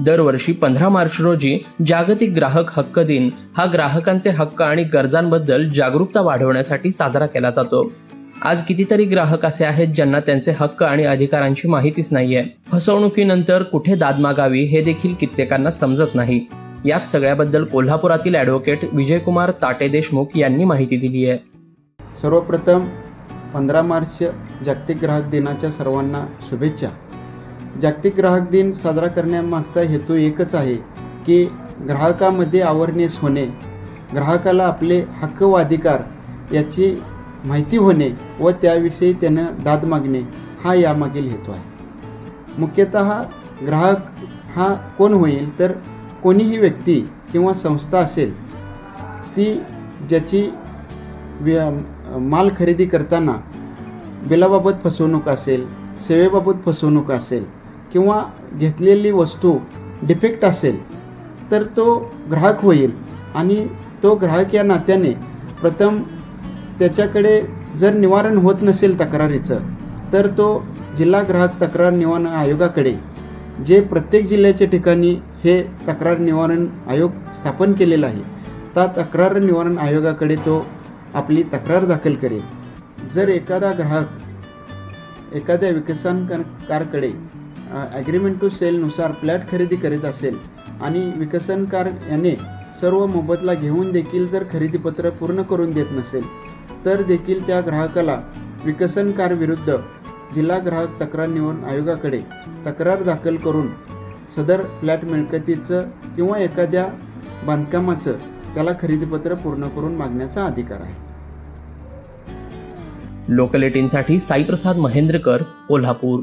दरवर्षी पंधरा मार्च रोजी जागतिक ग्राहक हक्क दिन हा ग्राहकांचे हक्क आणि गरजांबद्दल जागरूकता वाढवण्यासाठी साजरा केला जातो. आज कितीतरी ग्राहक असे आहेत ज्यांना त्यांचे हक्क आणि अधिकारांची माहितीच नाहीये. फसवणुकीनंतर कुठे दाद मागावी हे देखील कित्येकांना समजत नाही. याच सगळ्याबद्दल कोल्हापुरातील ॲडव्होकेट विजयकुमार ताटे देशमुख यांनी माहिती दिली आहे सर्वप्रथम पंधरा मार्च जागतिक ग्राहक दिनाच्या सर्वांना शुभेच्छा. जागतिक ग्राहक दिन साजरा करण्यामागचा हेतू एकच आहे की ग्राहकामध्ये अवेअरनेस होणे ग्राहकाला आपले हक्क व अधिकार याची माहिती होणे व त्याविषयी त्यानं दाद मागणे हा यामागील हेतू आहे. मुख्यतः ग्राहक हा कोण होईल तर कोणीही व्यक्ती किंवा संस्था असेल ती ज्याची व्य- माल खरेदी करताना बिलाबाबत फसवणूक असेल सेवेबाबत फसवणूक असेल किंवा घेतलेली वस्तू डिफेक्ट असेल तर तो ग्राहक होईल. आणि तो ग्राहक या नात्याने प्रथम त्याच्याकडे जर निवारण होत नसेल तक्रारीचं तर तो जिल्हा ग्राहक तक्रार निवारण आयोगाकडे जे प्रत्येक जिल्ह्याच्या ठिकाणी हे तक्रार निवारण आयोग स्थापन केलेला आहे त्या तक्रार निवारण आयोगाकडे तो आपली तक्रार दाखल करेल. जर एखादा ग्राहक एखाद्या विकसनकारकडे ॲग्रीमेंट टू सेलनुसार फ्लॅट खरेदी करीत असेल आणि विकसनकार याने सर्व मोबदला घेऊन देखील जर खरेदीपत्र पूर्ण करून देत नसेल तर देखील त्या ग्राहकाला विकसनकार विरुद्ध जिल्हा ग्राहक तक्रार निवडून आयोगाकडे तक्रार दाखल करून सदर फ्लॅट मिळकतीचं किंवा एखाद्या बांधकामाचं त्याला खरेदीपत्र पूर्ण करून मागण्याचा अधिकार आहे. लोकल एटीनसाठी साईप्रसाद महेंद्रकर कोल्हापूर.